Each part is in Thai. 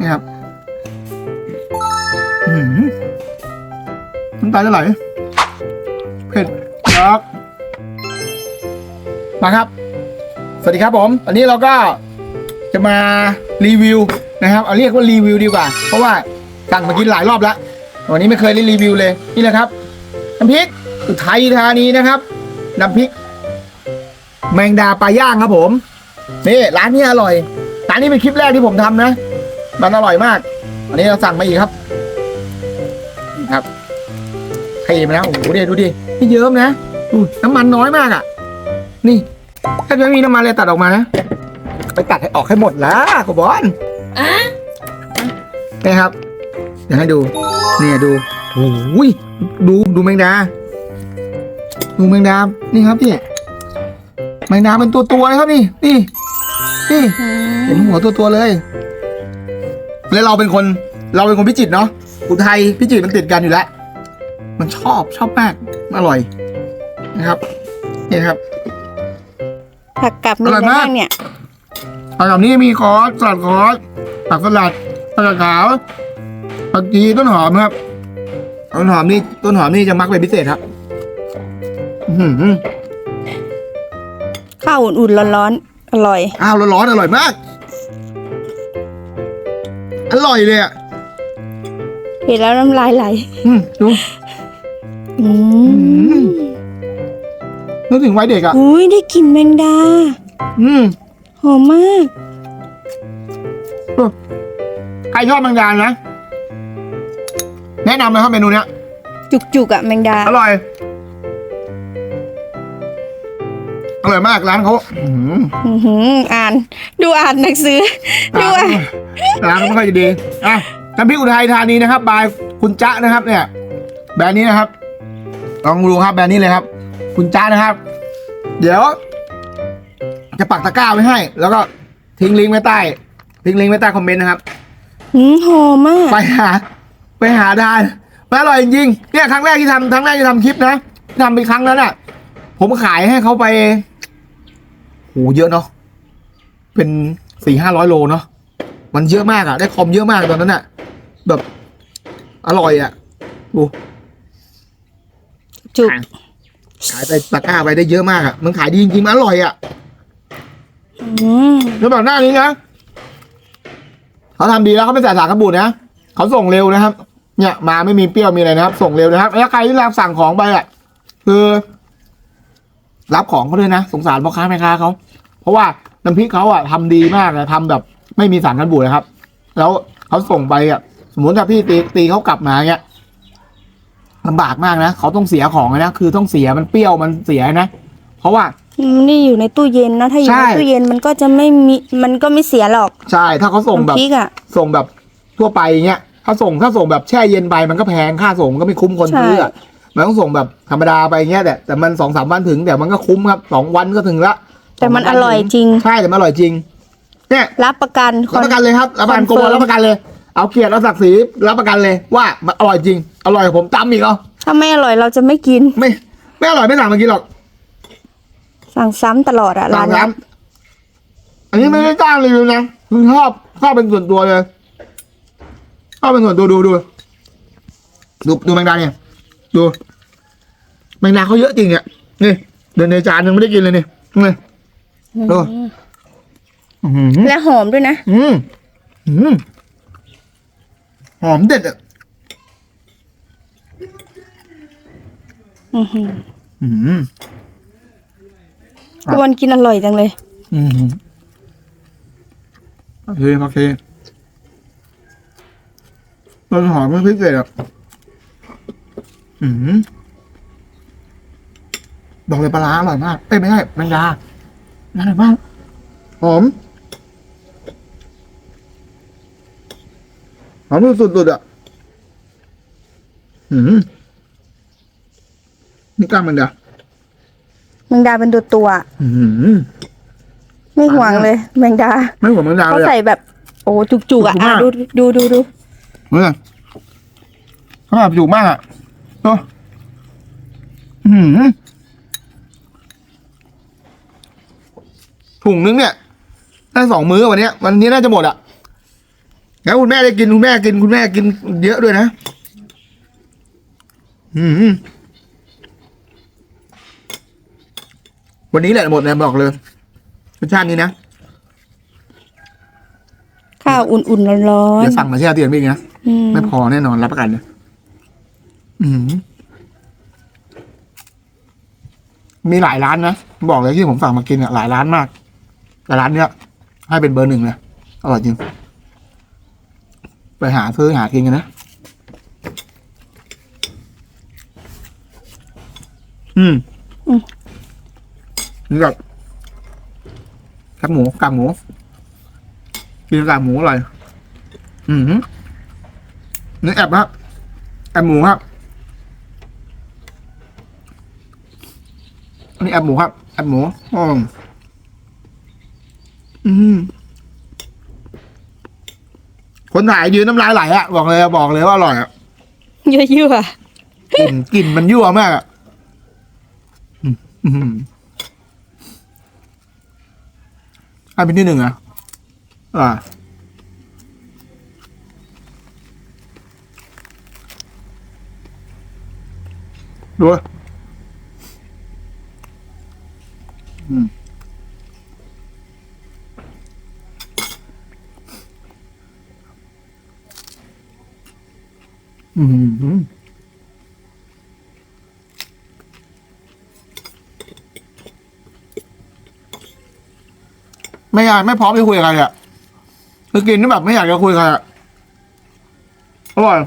นี่ครับอื้อหือน้ำตาจะไหลเผ็ดยักมาครับ สวัสดีครับผมวันนี้เราก็จะมารีวิวนะครับ เอาเรียกว่ารีวิวดีกว่า เพราะว่าสั่งมากินหลายรอบแล้ว วันนี้ไม่เคยได้รีวิวเลย นี่แหละครับน้ำพริกอุทัยธานีนะครับน้ำพริก แมงดาปลาย่างครับผม นี่ร้านนี้อร่อย ร้านนี้เป็นคลิปแรกที่ผมทำนะ มันอร่อยมาก อันนี้เราสั่งมาอีกครับนี่ครับเทมาแล้วโอ้โหเดี๋ยวดูดิไม่เยิ้มนะดูน้ำมันน้อยมากอะ นี่แทบจะไม่มีน้ำมันเลยตัดออกมานะไปตัดให้ออกให้หมดแล้วกบอลนี่ครับเดี๋ยวให้ดู เนี่ยดูโอ้ยดูดูแมงดา ดูแมงดา นี่ครับพี่แมงดาเป็นตัวตัวๆเลยครับนี่ นี่ นี่ เห็นหัวตัวตัวๆเลย แล้วเราเป็นคนเราเป็นคนพิจิตรเนาะอุทัยพิจิตรมันติดกันอยู่แล้ว มันชอบชอบมากอร่อยนะครับนี่ครับ ผักกับมีออะร่อยไรมากบ้างเนี่ยผักแบบนี้มีคอสสลัดคอสผักสลัดผักกาดขาวผักชีต้นหอมครับ ต้นหอมนี่ต้นหอมนี่จะมักเป็นพิเศษครับอือหือข้าวอุ่นๆร้อนๆอร่อย อ้าวร้อนๆอร่อยมาก อร่อยเลยอะเห็นแล้วน้ำลายไหลอืมดูอืมนึกถึงวัยเด็กอะ อุ้ยได้กลิ่นแมงดา อืมหอมมาก ใครชอบแมงดานะ แนะนำนะครับเมนูเนี้ยจุกๆอะแมงดา อร่อย ร่อยมากร้านเขาอื้อหืออื้อหืออ่าน ดูอ่านหนังสือ ดูอ่านร้านเขาไม่ค่อยจะดีอะน้ำพริกอุทัยธานีนะครับบายคุณจ๊ะนะครับ เนี่ย แบรนด์นี้นะครับลองดูครับแบรนด์นี้เลยครับ คุณจ๊ะนะครับ เดี๋ยว จะปักตะกร้าไว้ให้ แล้วก็ทิ้งลิงก์ไว้ใต้ ทิ้งลิงก์ไว้ใต้คอมเมนต์นะครับ หืมหอมมาก ไปหา ไปหาทานมันอร่อยจริงๆเนี่ยครั้งแรกที่ทำครั้งแรกที่ทำคลิปนะที่ทำไปครั้งนั้นอะ ผมขายให้เขาไป โหเยอะเนาะเป็นสี่ห้าร้อยโลเนาะมันเยอะมากอะได้คอมเยอะมากตอนนั้นอะแบบอร่อยอะดูจุกขายไปตะกร้าไปได้เยอะมากอะมันขายดีจริงๆมันอร่อยอะอืมแล้วแบบหน้านี้นะเขาทำดีแล้วเขาไม่ใส่สารกันบูดนะเขาส่งเร็วนะครับ เนี่ย มาไม่มีเปรี้ยวมีอะไรนะครับ ส่งเร็วนะครับแล้วใครที่รับสั่งของไปอะคือ รับของเขาด้วยนะ สงสารพ่อค้าแม่ค้าเขาเพราะว่าน้ำพริกเขาอะทำดีมากเลยทำแบบไม่มีสารกันบูดนะครับ แล้วเขาส่งไปอะ สมมติถ้าพี่ตีตีเขากลับมาเงี้ยลำบากมากนะเขาต้องเสียของนะคือต้องเสียมันเปรี้ยวมันเสียนะเพราะว่ามันนี่อยู่ในตู้เย็นนะถ้าอยู่ใช่ในตู้เย็นมันก็จะไม่มีมันก็ไม่เสียหรอก ใช่ ถ้าเขาส่งแบบน้ำพริกอะส่งแบบทั่วไปเงี้ยถ้าส่งถ้าส่งแบบแช่เย็นไปมันก็แพงค่าส่งมันก็ไม่คุ้มคนซื้ออะ มันต้องส่งแบบธรรมดาไปเงี้ยแต่แต่มันสองสามวันถึงแต่มันก็คุ้มครับสองวันก็ถึงละแต่มันอร่อยจริง ใช่แต่มันอร่อยจริงเนี่ยรับประกันครับนประกันเลยครับรับประกันคอนโกเฟิร์มรับประกันเลย เอาเกียรติเอาศักดิ์ศรีรับประกันเลยว่ามันอร่อยจริง อร่อยกว่าผมตำอีกเหรอถ้าไม่อร่อยเราจะไม่กิน ไม่ไม่อร่อยไม่สั่งมากินหรอก สั่งซ้ำตลอดอะร้าสั่นงเนี้ร้ายนอันนี้ไม่ได้จ้างรีวิวนะคือชอบชอบเป็นส่วนตัวเลยชอบเป็นส่วนตัวดูดูดูดูแมงดาเนี่ยดู แมงดาเขาเยอะจริงอะนี่เดินในจานยังไม่ได้กินเลยนี่นี่ดูอื้อหือและหอมด้วยนะ อืมอืมหอมเด็ดอะอือหืออืมพี่วันกินอร่อยจังเลย อืมโอเคโอเคต้นหอมไม่พิเศษอะอืม บอกเลยปลาร้าอร่อยมากเอ้ยไม่ใช่แมงดาอร่อยมากหอมหอมสุดๆอะอืมนี่กล้างแมงดาแมงดาเป็นตัวตัวๆอะอืมไม่ห่วงเลย แมงดา ไม่หัวแมงดาเขาเลยใส่อะแบบ โอ้จุกๆอะจุกมากอะดูดูดูดูเมื่อเขาแบบจุกมากอะตัวอืม ถุงนึงเนี่ยได้สองมื้อวันเนี้ยวันนี้น่าจะหมดอะแล้วคุณแม่ได้กินคุณแม่กินคุณแม่กินเยอะด้วยนะ อืมวันนี้แหละหมดนะบอกเลยรสชาตินี้นะข้าวอุ่นๆร้อนเดี๋ยวสั่งมาแช่เตียนไปอีกนะๆอืมไม่พอแน่นอนรับประกันเลยอืมมีหลายร้านนะ บอกเลยที่ผมสั่งมากินอะหลายร้านมาก แต่ร้านเนี้ยให้เป็นเบอร์หนึ่งเลยอร่อยจริง ไปหาซื้อหากินกันนะ อืมนี่แบบแคบหมูกากหมูกินกากหมูอร่อย อืมนี่แอบครับแอบหมูครับอันนี้แอบหมูครับแอบหมูอืม อืมคนถ่ายยืนน้ำลายไหลอะบอกเลยอะบอกเลยว่าอร่อยอะยั่วกลิ่นกลิ่นมันยั่วมากอะอืมอืมให้เป็นที่หนึ่งอะอ่าดูอืม อืมไม่อยากไม่พร้อมจะคุยกับใครอะคือกินนี่แบบไม่อยากจะคุยกับใครอะอร่อย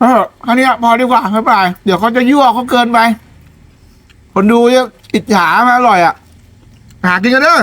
เอออันนี้พอดีกว่าไม่ไปเดี๋ยวเขาจะยั่วเขาเกินไป คนดูจะอิจฉามาอร่อยอะ หากินกันเด้อ